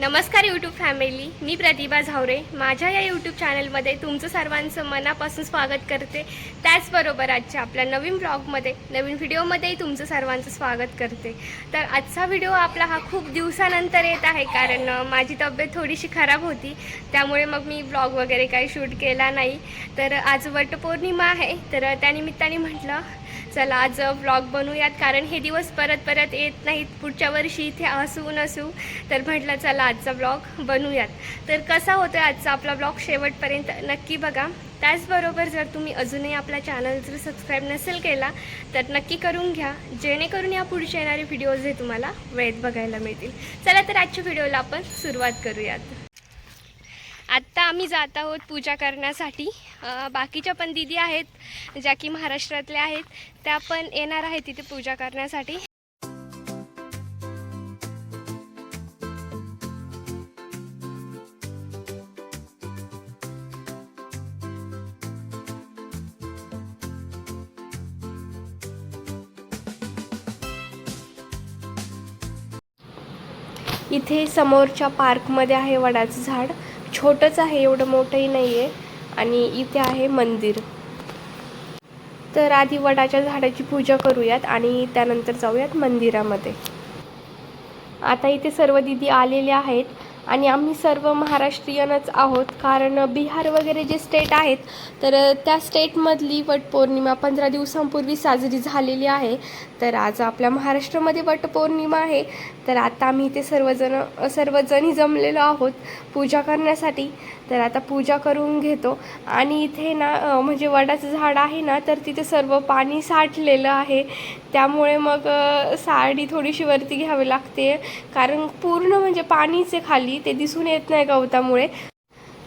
नमस्कार YouTube family मी प्रतिभा झावरे. माझ्या या यूट्यूब चॅनलमध्ये तुमचं सर्वांचं मनापासून स्वागत करते. त्याचबरोबर आजच्या आपल्या नवीन ब्लॉगमध्ये नवीन व्हिडिओमध्येही तुमचं सर्वांचं स्वागत करते. तर आजचा व्हिडिओ आपला हा खूप दिवसानंतर येत आहे कारण माझी तब्येत थोडीशी खराब होती. त्यामुळे मग मी ब्लॉग वगैरे काही शूट केला नाही. तर आज वटपौर्णिमा आहे. तर त्यानिमित्ताने म्हटलं चला आज व्लॉग बनवूयात. कारण हे दिवस परत परत येत नाहीत. पुढच्या वर्षी इथे असू नसू. तर म्हटलं चला आजचा ब्लॉग बनवूयात. तर कसा होतो आजचा आपला ब्लॉग शेवटपर्यंत नक्की बघा. त्याचबरोबर जर तुम्ही अजूनही आपला चॅनल जर सबस्क्राईब नसेल केला तर नक्की करून घ्या. जेणेकरून या पुढचे येणारे व्हिडिओज हे तुम्हाला वेळेत बघायला मिळतील. चला तर आजच्या व्हिडिओला आपण सुरुवात करूयात. आत्ता आम्ही जात आहोत पूजा करण्यासाठी. बाकीच्या पण दिदी आहेत ज्या की महाराष्ट्रातल्या आहेत त्या पण येणार आहेत तिथे पूजा करण्यासाठी. इथे समोरच्या पार्कमध्ये आहे वडाचं झाड. छोटंच आहे एवढं मोठंही नाही आहे आणि इथे आहे मंदिर. तर आधी वडाच्या झाडाची पूजा करूयात आणि त्यानंतर जाऊयात मंदिरामध्ये. आता इथे सर्व दिदी आलेले आहेत. आणि आम्ही सर्व महाराष्ट्रीयनच आहोत. कारण बिहार वगैरे जे स्टेट आहेत तर त्या स्टेटमधली वटपौर्णिमा पंधरा दिवसांपूर्वी साजरी झालेली आहे. तर आज आपल्या महाराष्ट्रामध्ये वटपौर्णिमा आहे. तर आता आम्ही इथे सर्वजण सर्वजणी जमलेलो आहोत पूजा करण्यासाठी. तर आता पूजा करून घेतो. आणि इथे ना म्हणजे वडाचं झाड आहे ना तर तिथे सर्व पाणी साठलेलं आहे. त्यामुळे मग साडी थोडीशी वरती घ्यावी लागते. कारण पूर्ण म्हणजे पाणीच आहे खाली ते दिसून येत नाही गवतामुळे.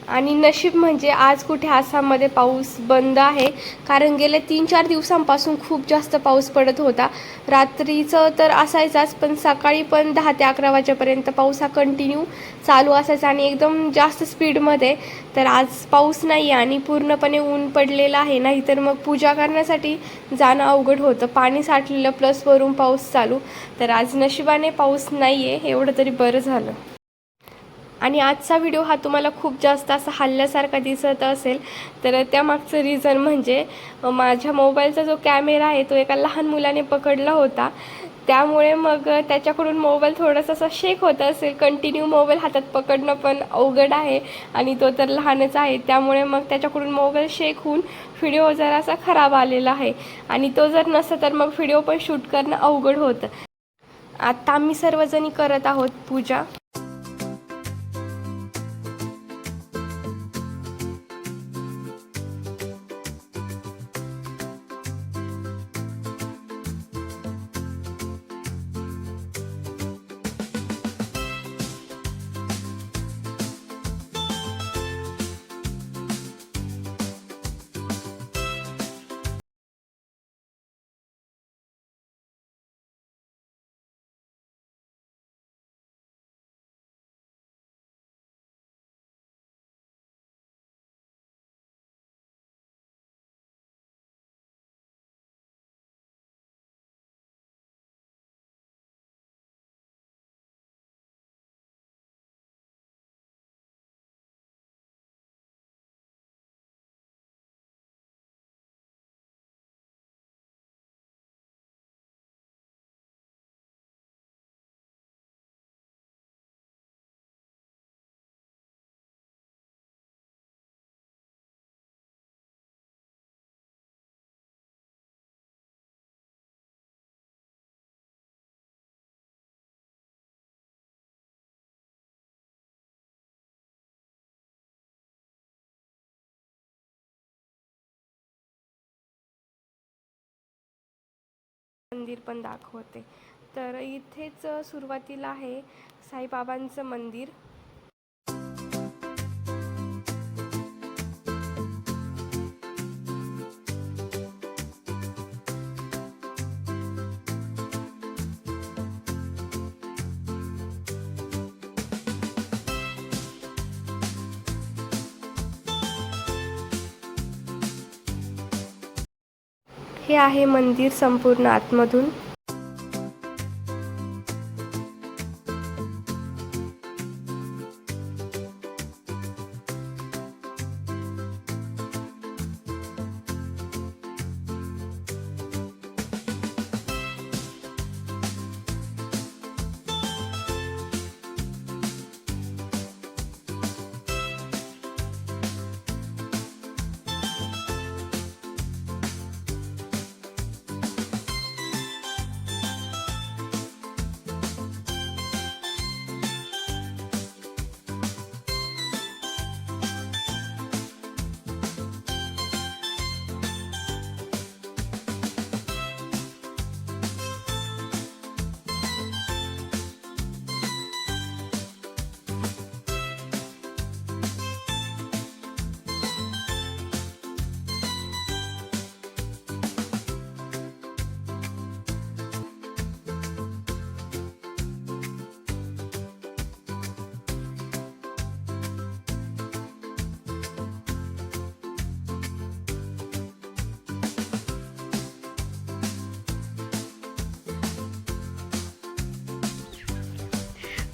आणि नशीब म्हणजे आज कुठे आसाममध्ये पाऊस बंद आहे. कारण गेल्या तीन चार दिवसांपासून खूप जास्त पाऊस पडत होता. रात्रीचं तर असायचाच पण सकाळी पण दहा ते अकरा वाजेपर्यंत पाऊस हा कंटिन्यू चालू असायचा आणि एकदम जास्त स्पीडमध्ये तर आज पाऊस नाही आहे आणि पूर्णपणे ऊन पडलेलं आहे. नाहीतर मग पूजा करण्यासाठी जाणं अवघड होतं. पाणी साठलेलं प्लस वरून पाऊस चालू. तर आज नशिबाने पाऊस नाही आहे एवढं तरी बरं झालं. आणि आजचा व्हिडिओ हा तुम्हाला खूप जास्त असा हल्ल्यासारखा दिसत असेल तर त्यामागचं रिझन म्हणजे माझ्या मोबाईलचा जो कॅमेरा आहे तो एका लहान मुलाने पकडला होता. त्यामुळे मग त्याच्याकडून मोबाईल थोडासा असा शेक होत असेल. कंटिन्यू मोबाईल हातात पकडणं पण अवघड आहे आणि तो तर लहानच आहे. त्यामुळे मग त्याच्याकडून मोबाईल शेक होऊन व्हिडिओ जरासा खराब आलेला आहे. आणि तो जर नसता तर मग व्हिडिओ पण शूट करणं अवघड होतं. आत्ता आम्ही सर्वजणी करत आहोत पूजा. मंदिर पण दाखवते. तर इथेच सुरुवातीला आहे साईबाबांचं मंदिर. हे आहे मंदिर संपूर्ण आतमधून.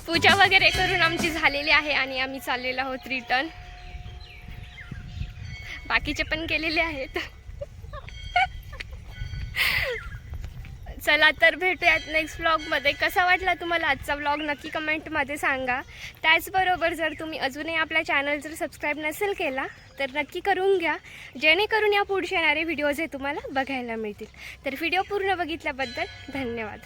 पूजा वगैरे करून आमची झालेली आहे आणि आम्ही चाललेलो आहोत रिटर्न बाकीचे पण केलेले आहेत. चला तर भेटूयात नेक्स्ट व्लॉगमध्ये कसा वाटला तुम्हाला आजचा व्लॉग नक्की कमेंटमध्ये सांगा. त्याचबरोबर जर तुम्ही अजूनही आपल्या चॅनल जर सबस्क्राईब नसेल केला तर नक्की करून घ्या. जेणेकरून या पुढचे येणारे व्हिडिओज हे तुम्हाला बघायला मिळतील. तर व्हिडिओ पूर्ण बघितल्याबद्दल धन्यवाद.